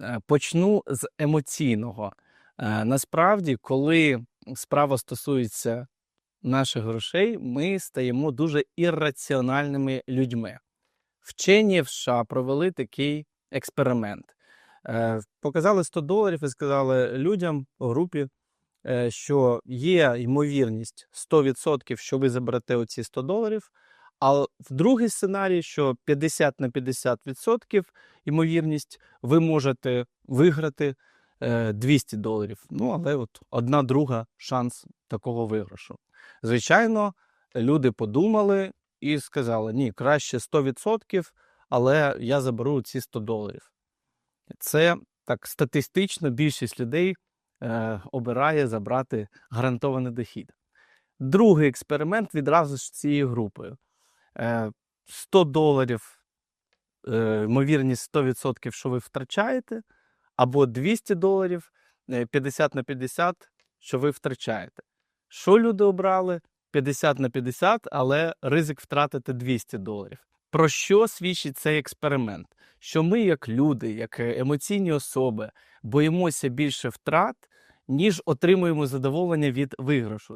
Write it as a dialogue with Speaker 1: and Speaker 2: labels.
Speaker 1: Е, Почну з емоційного. Е, Насправді, коли справа стосується наших грошей, ми стаємо дуже ірраціональними людьми. Вчені в США провели такий експеримент. Е, Показали 100 доларів і сказали людям у групі, що є ймовірність 100%, що ви заберете оці 100 доларів. А в другий сценарій, що 50 на 50% ймовірність, ви можете виграти е, 200 доларів. Ну, але от одна друга шанс такого виграшу. Звичайно, люди подумали і сказали: ні, краще 100%, але я заберу ці 100 доларів. Це так статистично більшість людей е, обирає забрати гарантований дохід. Другий експеримент відразу з цією групою. Е, 100 доларів, е, ймовірність 100%, що ви втрачаєте, або 200 доларів, е, 50 на 50, що ви втрачаєте. Що люди обрали? 50 на 50, але ризик втратити 200 доларів. Про що свідчить цей експеримент? Що ми, як люди, як е, емоційні особи, боїмося більше втрат, ніж отримуємо задоволення від виграшу.